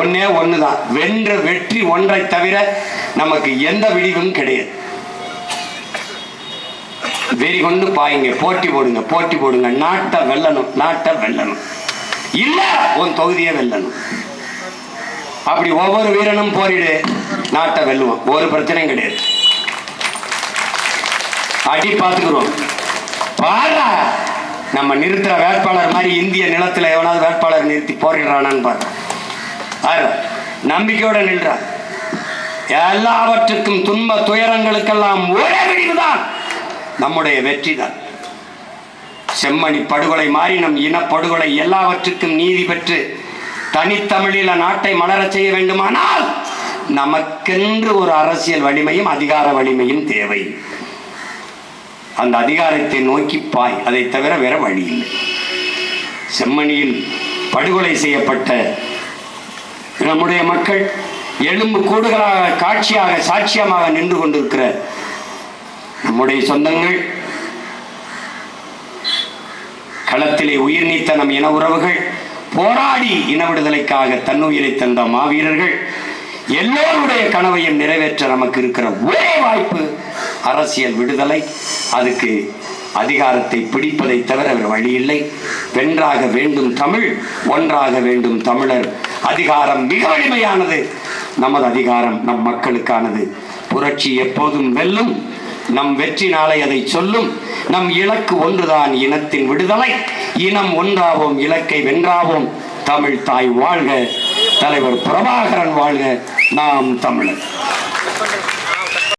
ஒன்னே ஒண்ணுதான். வென்ற வெற்றி ஒன்றை தவிர நமக்கு எந்த விடிவும் கிடையாது. வெறி கொண்டு பாயுங்க. போட்டி போடுங்க போட்டி போடுங்க. நாட்டை வெல்லணும் நாட்டை வெல்லணும். இல்ல உன் தொகுதியை வெல்லணும். அப்படி ஒவ்வொரு வீரனும் போரிடு நாட்டை வெல்லுவோம். ஒரு பிரச்சனையும் கிடையாது. அடி பார்த்துக்கிறோம். பாரா நம்ம நிறுத்துற வேட்பாளர் மாதிரி இந்திய நிலத்துல எவனாவது வேட்பாளர் நிறுத்தி போரிடுறானான்னு பாருங்க நம்பிக்கையோட நின்றார். எல்லாவற்றுக்கும் துன்ப துயரங்களுக்கெல்லாம் ஒரே விடிவுதான் நம்முடைய வெற்றி தான் செம்மணி படுகொலை மாறி நம் இனப்படுகொலை எல்லாவற்றுக்கும் நீதி பெற்று தனித்தமிழில நாட்டை மலரச் செய்ய வேண்டுமானால் நமக்கென்று ஒரு அரசியல் வலிமையும் அதிகார வலிமையும் தேவை. அந்த அதிகாரத்தை நோக்கி பாய் அதை தவிர வேற வழி இல்லை. செம்மணியில் படுகொலை செய்யப்பட்ட நம்முடைய மக்கள் எலும்பு கூடுகளாக காட்சியாக சாட்சியமாக நின்று கொண்டிருக்கிற நம்முடைய சொந்தங்கள் களத்திலே உயிர் நீத்த நம் இன உறவுகள் போராடி இன விடுதலைக்காக தன்னுயிரை தந்த மாவீரர்கள் எல்லோருடைய கனவையும் நிறைவேற்ற நமக்கு இருக்கிற ஒரே வாய்ப்பு அரசியல் விடுதலை. அதுக்கு அதிகாரத்தை பிடிப்பதை தவிர வேறு வழி இல்லை வென்றாக வேண்டும் தமிழ் ஒன்றாக வேண்டும் தமிழர் அதிகாரம் மிக வலிமையானது. நமது அதிகாரம் நம் மக்களுக்கானது. புரட்சி எப்போதும் வெல்லும். நம் வெற்றி நாளை அதை சொல்லும். நம் இலக்கு ஒன்றுதான் இனத்தின் விடுதலை. இனம் ஒன்றாவோம் இலக்கை வென்றாவோம். தமிழ் தாய் வாழ்க. தலைவர் பிரபாகரன் வாழ்க. நாம் தமிழர்.